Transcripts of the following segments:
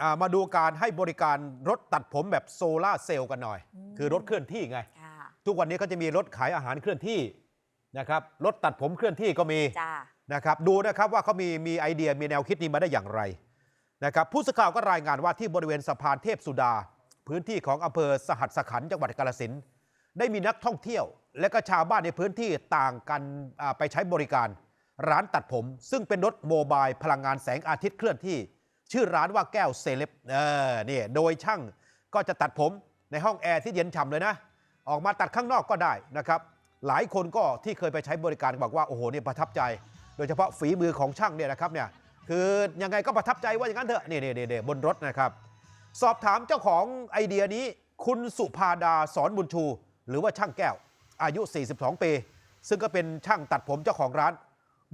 อ่ามาดูการให้บริการรถตัดผมแบบโซลาร์เซลล์กันหน่อยอืมคือรถเคลื่อนที่ไงค่ะทุกวันนี้ก็จะมีรถขายอาหารเคลื่อนที่นะครับรถตัดผมเคลื่อนที่ก็มีจ้านะครับดูนะครับว่าเขามีมีไอเดียมีแนวคิดนี้มาได้อย่างไรนะครับผู้สื่อข่าวก็รายงานว่าที่บริเวณสะพานเทพสุดา พื้นที่ของอำเภอสหัสขันธ์จังหวัดกาฬสินธุ์ได้มีนักท่องเที่ยว และก็ชาวบ้านในพื้นที่ต่างกันอ่าไปใช้บริการ ร้านตัดผม ซึ่งเป็นรถโมบายพลังงานแสงอาทิตย์เคลื่อนที่ ชื่อร้านว่าแก้วเซเลบเออนี่โดยช่างก็จะตัดผมในห้องแอร์ที่เย็นฉ่ำเลยนะ ออกมาตัดข้างนอกก็ได้นะครับ หลายคนก็ที่เคยไปใช้บริการบอกว่า โอ้โหเนี่ยประทับใจ โดยเฉพาะฝีมือของช่างเนี่ยนะครับเนี่ยคือยังไงก็ประทับใจว่าอย่างนั้นเถอะนี่นี่นี่นี่บนรถนะครับ สอบถามเจ้าของไอเดียนี้ คุณสุภาดาสอนบุญชู หรือว่าช่างแก้ว อายุ 42 ปี ซึ่งก็เป็นช่างตัดผมเจ้าของร้าน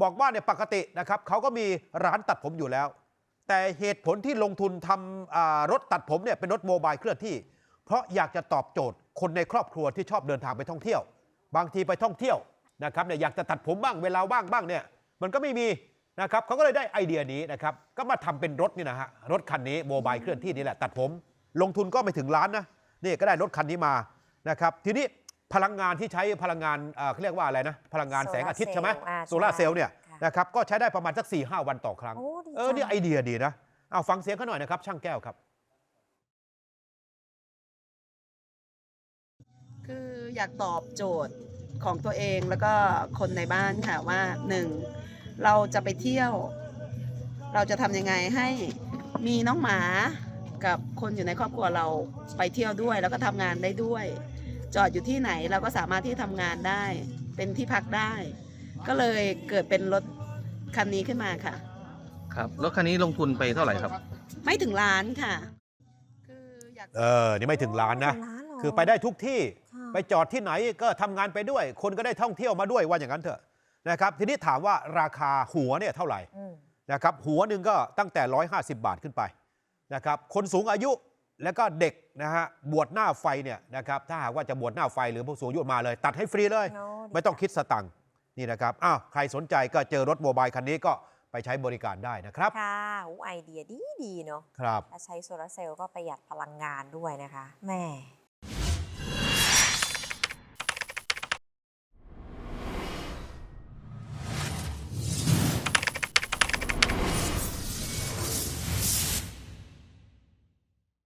บอกว่าเนี่ยปกตินะครับเขาก็มีร้านตัดผมอยู่แล้ว แต่เหตุผลที่ลงทุนทำอ่ารถตัดผมเนี่ยเป็นรถโมบายเคลื่อนที่ เพราะอยากจะตอบโจทย์คนในครอบครัวที่ชอบเดินทางไปท่องเที่ยว บางทีไปท่องเที่ยวนะครับเนี่ยอยากจะตัดผมบ้างเวลาว่างบ้างเนี่ยมันก็ไม่มีนะครับเขาก็เลยได้ไอเดียนี้นะครับก็มาทำเป็นรถนี่นะฮะรถคันนี้โมบายเคลื่อนที่นี่แหละตัดผม ลงทุนก็ไม่ถึงล้านนะนี่ก็ได้รถคันนี้มานะครับทีนี้พลังงานที่ใช้พลังงานเอ่อเขาเรียกว่าอะไรนะพลังงานแสงอาทิตย์ใช่ไหมอ่าโซลาร์เซลล์เนี่ยค่ะ นะครับก็ใช้ได้ประมาณสัก4ี่ห้าวันต่อครั้ง โอ้ดีเออนี่จังไอเดียดีนะเอาฟังเสียงเขาหน่อยนะครับ ช่างแก้วครับ คืออยากตอบโจทย์ของตัวเองแล้วก็คนในบ้านค่ะว่าหนึ่งเราจะไปเที่ยว เราจะทำยังไงให้มีน้องหมากับคนอยู่ในครอบครัวเราไปเที่ยวด้วย แล้วก็ทำงานได้ด้วย จอดอยู่ที่ไหนเราก็สามารถที่ทำงานได้ เป็นที่พักได้ ก็เลยเกิดเป็นรถคันนี้ขึ้นมาค่ะ ครับรถคันนี้ลงทุนไปเท่าไหร่ครับ ไม่ถึงล้านค่ะ คืออยาก เออ นี่ไม่ถึงล้านนะถึงล้านเหรคือไปได้ทุกที่ ค่ะไปจอดที่ไหนก็ทำงานไปด้วย คนก็ได้ท่องเที่ยวมาด้วยว่าอย่างนั้นเถอะนะครับ ทีนี้ถามว่าราคาหัวเนี่ยเท่าไหร่อืมนะครับหัวหนึ่งก็ตั้งแต่ 150 บาทขึ้นไปนะครับคนสูงอายุแล้วก็เด็กนะฮะบวชหน้าไฟเนี่ยนะครับถ้าหากว่าจะบวชหน้าไฟหรือผู้สูงอายุมาเลย ตัดให้ฟรีเลยโอ้ดีไม่ต้องคิดสตังค์ นี่นะครับอ้าวใครสนใจก็เจอรถโมบายคันนี้ก็ไปใช้บริการได้นะครับ ค่ะอู้ไอเดียดีดีๆเนาะครับ ถ้าใช้โซลาร์เซลล์ก็ประหยัดพลังงานด้วยนะคะแหม่